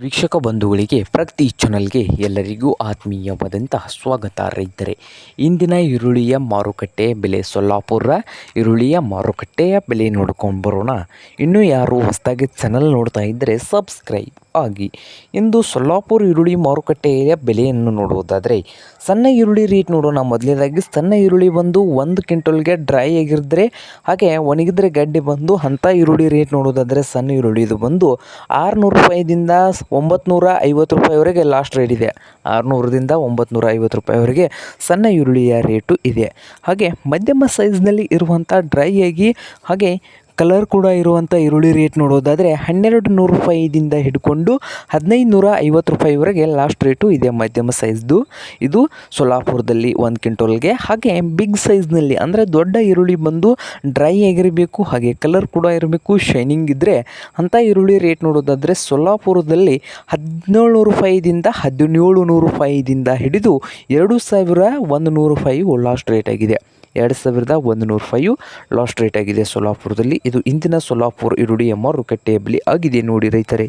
ವೀಕ್ಷಕ ಬಂಧುಗಳಿಗೆ ಪ್ರತಿ ಚಾನಲ್ಗೆ ಎಲ್ಲರಿಗೂ ಆತ್ಮೀಯವಾದಂತಹ ಸ್ವಾಗತ. ರೈತರೆ, ಇಂದಿನ ಈರುಳ್ಳಿಯ ಮಾರುಕಟ್ಟೆ ಬೆಲೆ ಸೊಲ್ಲಾಪುರ, ಈರುಳ್ಳಿಯ ಮಾರುಕಟ್ಟೆಯ ಬೆಲೆ ನೋಡ್ಕೊಂಡು ಬರೋಣ. ಇನ್ನೂ ಯಾರು ಹೊಸದಾಗಿ ಚಾನಲ್ ನೋಡ್ತಾ ಇದ್ದರೆ ಸಬ್ಸ್ಕ್ರೈಬ್ ಆಗಿ. ಇಂದು ಸೊಲ್ಲಾಪುರ ಈರುಳ್ಳಿ ಮಾರುಕಟ್ಟೆಯ ಬೆಲೆಯನ್ನು ನೋಡುವುದಾದರೆ, ಸಣ್ಣ ಈರುಳ್ಳಿ ರೇಟ್ ನೋಡೋಣ. ಮೊದಲನೇದಾಗಿ ಸಣ್ಣ ಈರುಳ್ಳಿ ಬಂದು ಒಂದು ಕ್ವಿಂಟಲ್ಗೆ ಡ್ರೈ ಆಗಿದ್ದರೆ ಹಾಗೆ ಒಣಗಿದ್ರೆ ಗಡ್ಡೆ ಬಂದು ಅಂಥ ಈರುಳ್ಳಿ ರೇಟ್ ನೋಡೋದಾದರೆ ಸಣ್ಣ ಈರುಳ್ಳಿ ಇದು ಬಂದು ಆರುನೂರು ರೂಪಾಯಿದಿಂದ ಒಂಬತ್ತು ಐವತ್ತು ರೂಪಾಯಿವರೆಗೆ ಲಾಸ್ಟ್ ರೇಟ್ ಇದೆ. ಆರುನೂರರಿಂದ ಒಂಬತ್ತು ಐವತ್ತು ರೂಪಾಯಿವರೆಗೆ ಸಣ್ಣ ಈರುಳ್ಳಿಯ ರೇಟು ಇದೆ. ಹಾಗೆ ಮಧ್ಯಮ ಸೈಜ್ನಲ್ಲಿ ಇರುವಂಥ ಡ್ರೈ ಆಗಿ ಹಾಗೆ ಕಲರ್ ಕೂಡ ಇರುವಂಥ ಈರುಳ್ಳಿ ರೇಟ್ ನೋಡೋದಾದರೆ ಹನ್ನೆರಡು ನೂರು ರೂಪಾಯಿದಿಂದ ಹಿಡ್ಕೊಂಡು ಹದಿನೈದು ನೂರ ಐವತ್ತು ರೂಪಾಯಿವರೆಗೆ ಲಾಸ್ಟ್ ರೇಟು ಇದೆ ಮಧ್ಯಮ ಸೈಜ್ದು ಇದು ಸೊಲ್ಲಾಪುರದಲ್ಲಿ ಒಂದು ಕ್ವಿಂಟೋಲ್ಗೆ ಹಾಗೆ ಬಿಗ್ ಸೈಜ್ನಲ್ಲಿ ಅಂದರೆ ದೊಡ್ಡ ಈರುಳ್ಳಿ ಬಂದು ಡ್ರೈ ಆಗಿರಬೇಕು, ಹಾಗೆ ಕಲರ್ ಕೂಡ ಇರಬೇಕು ಶೈನಿಂಗ್ ಇದ್ದರೆ ಅಂಥ ಈರುಳ್ಳಿ ರೇಟ್ ನೋಡೋದಾದರೆ ಸೊಲ್ಲಾಪುರದಲ್ಲಿ ಹದಿನೇಳು ರೂಪಾಯಿದಿಂದ ಹದಿನೇಳು ನೂರು ರೂಪಾಯಿದಿಂದ ಹಿಡಿದು ಎರಡು ಸಾವಿರ ಒಂದು ನೂರು ರೂಪಾಯಿ ಲಾಸ್ಟ್ ರೇಟ್ ಆಗಿದೆ. ಎರಡು ಸಾವಿರದ ಒಂದು ನೂರು ರೂಪಾಯಿ ಲಾಸ್ಟ್ ರೇಟ್ ಆಗಿದೆ ಸೊಲ್ಲಾಪುರದಲ್ಲಿ. ಇದು ಇಂದಿನ ಸೊಲ್ಲಾಪುರ ಎಂಬ ಮಾರುಕಟ್ಟೆಯ ಬಳಿ ಆಗಿದೆ ನೋಡಿ ರೈತರೇ.